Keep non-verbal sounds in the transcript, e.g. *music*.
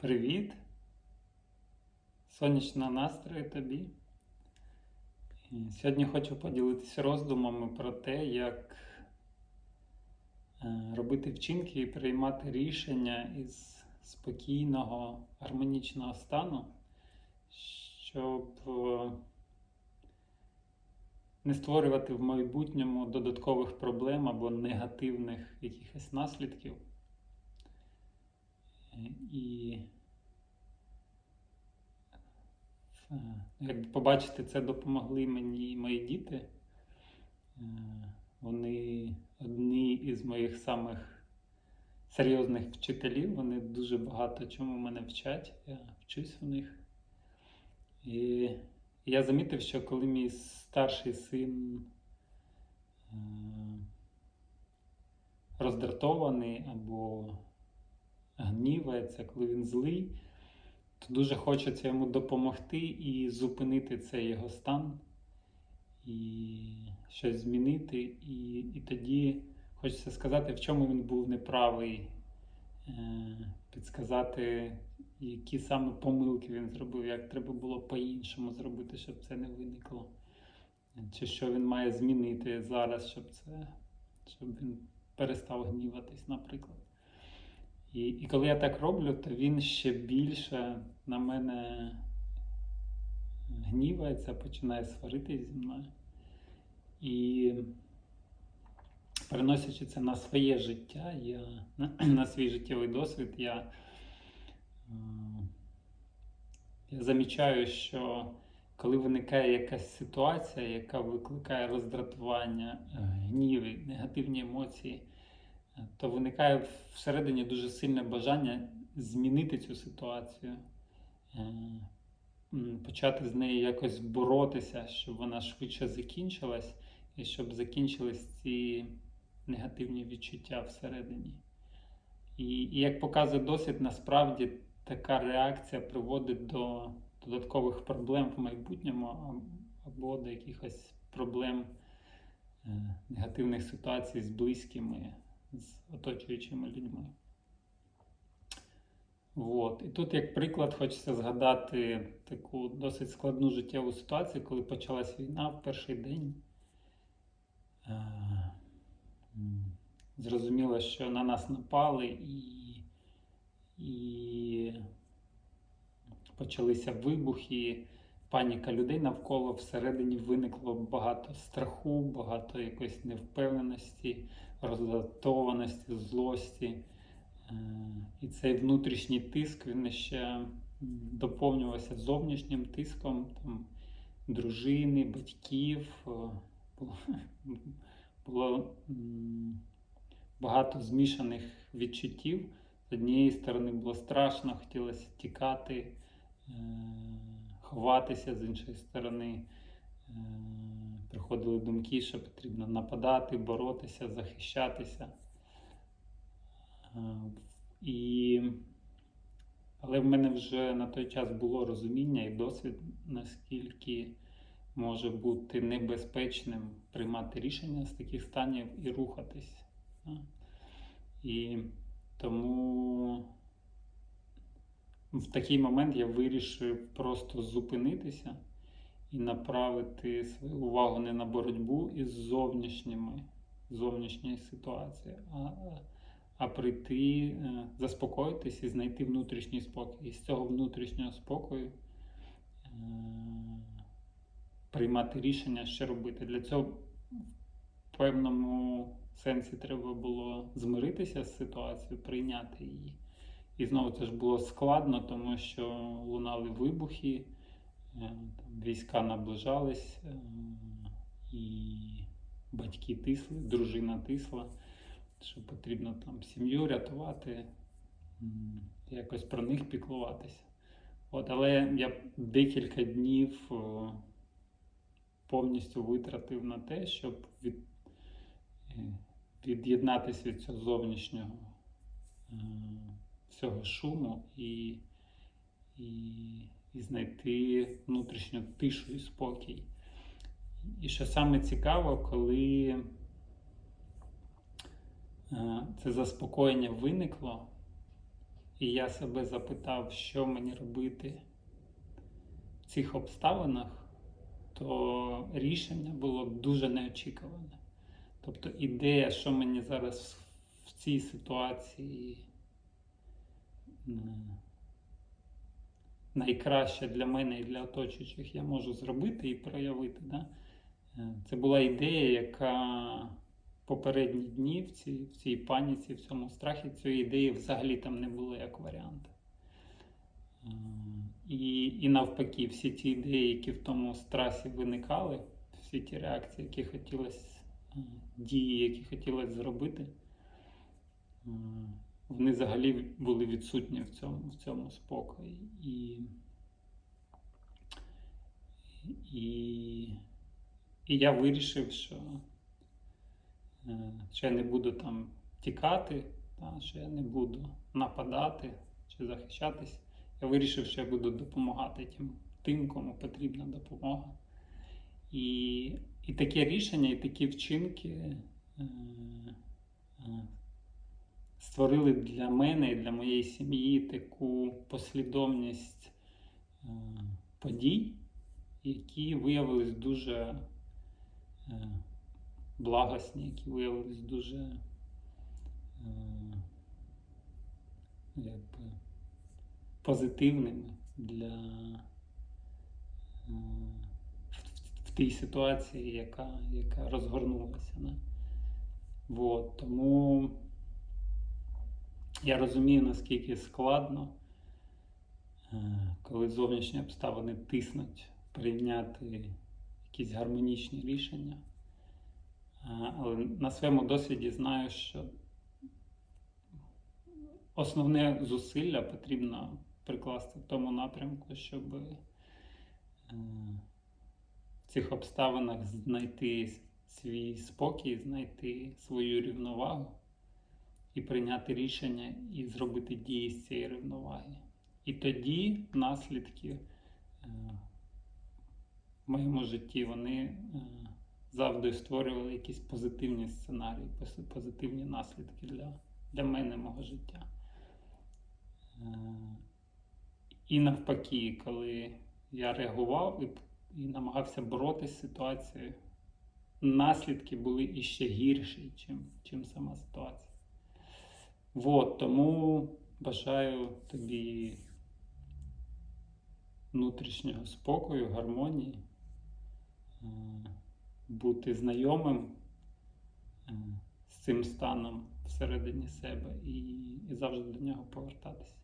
Привіт! Сонячного настрою тобі. Сьогодні хочу поділитися роздумами про те, як е, робити вчинки і приймати рішення із спокійного, гармонічного стану, щоб е, не створювати в майбутньому додаткових проблем або негативних якихось наслідків. І е, як побачити, це допомогли мені мої діти. Е, Вони одні із моїх самих серйозних вчителів. Вони дуже багато чому мене вчать. Я вчусь у них. І я замітив, що коли мій старший син е, роздратований або гнівається, коли він злий, то дуже хочеться йому допомогти і зупинити цей його стан, і щось змінити. І, і тоді хочеться сказати, в чому він був неправий, е, підсказати, які саме помилки він зробив, як треба було по-іншому зробити, щоб це не виникло. Чи що він має змінити зараз, щоб це, щоб він перестав гніватись, наприклад. І, і коли я так роблю, то він ще більше на мене гнівається, починає сваритись зі мною. І переносячи це на своє життя, я, на *clears throat* свій життєвий досвід, я, е, я замічаю, що коли виникає якась ситуація, яка викликає роздратування, е, гнів, негативні емоції, то виникає всередині дуже сильне бажання змінити цю ситуацію, е, почати з нею якось боротися, щоб вона швидше закінчилась, і щоб закінчились ці негативні відчуття всередині. І, і як показує досвід, насправді така реакція приводить до додаткових проблем в майбутньому або до якихось проблем е, негативних ситуацій з близькими, з оточуючими людьми. От. І тут, як приклад, хочеться згадати таку досить складну життєву ситуацію, коли почалась війна в перший день. Е, Зрозуміло, що на нас напали і, і почалися вибухи, паніка людей навколо. Всередині виникло багато страху, багато якоїсь невпевненості, роздратованості, злості. Е, І цей внутрішній тиск він ще доповнювався зовнішнім тиском там, дружини, батьків. е, Було, *laughs* багато змішаних відчуттів. З однієї сторони було страшно, хотілося тікати, е, ховатися, з іншої сторони е, приходили думки, що потрібно нападати, боротися, захищатися. Е, І... Але в мене вже на той час було розуміння і досвід, наскільки може бути небезпечним приймати рішення з таких станів і рухатись. І тому в такий момент я вирішив просто зупинитися і направити свою увагу не на боротьбу із зовнішніми зовнішньої ситуації, а, а прийти, е, заспокоїтись і знайти внутрішній спокій. І з цього внутрішнього спокою е, приймати рішення, що робити. Для цього в певному сенсі треба було змиритися з ситуацією, прийняти її. І знову це ж було складно, тому що лунали вибухи, е, там, війська наближались, е, і батьки тисли, дружина тисла, що потрібно там сім'ю рятувати, якось про них піклуватися. От, але я декілька днів повністю витратив на те, щоб від, е, від'єднатися від цього зовнішнього всього шуму і, і, і знайти внутрішню тишу і спокій. І що саме цікаво, коли е, це заспокоєння виникло, і я себе запитав, що мені робити в цих обставинах, то рішення було дуже неочікуване. Тобто ідея, що мені зараз в цій ситуації найкраще для мене і для оточуючих я можу зробити і проявити. Да? Е, Це була ідея, яка попередні дні в цій, в цій паніці, в цьому страхі, цієї ідеї взагалі там не було як варіант. Е, І, і навпаки, всі ті ідеї, які в тому страсі виникали, всі ті реакції, які хотілося, е, дії, які хотілося зробити, вони взагалі були відсутні в цьому, в цьому спокої. І, і, і я вирішив, що, е, що я не буду там тікати, та, що я не буду нападати чи захищатись. Я вирішив, що я буду допомагати тим, тим кому потрібна допомога. І, і таке рішення, і такі вчинки е, е, створили для мене і для моєї сім'ї таку послідовність е, подій, які виявились дуже е, благосні, які виявились дуже е, якби, позитивними для в тій ситуації, яка, яка розгорнулася. Не? Вот, тому я розумію, наскільки складно, е, коли зовнішні обставини тиснуть прийняти якісь гармонічні рішення. Е, Але на своєму досвіді знаю, що основне зусилля потрібно прикласти в тому напрямку, щоб е, в цих обставинах знайти свій спокій, знайти свою рівновагу і прийняти рішення і зробити дії з цієї рівноваги. І тоді наслідки е, в моєму житті вони е, завжди створювали якісь позитивні сценарії, позитивні наслідки для, для мене, мого життя. Е, І навпаки, коли я реагував і, і намагався боротися з ситуацією, наслідки були іще гірші, чим, чим сама ситуація. Вот, тому бажаю тобі внутрішнього спокою, гармонії, е, бути знайомим е, з цим станом всередині себе і, і завжди до нього повертатися.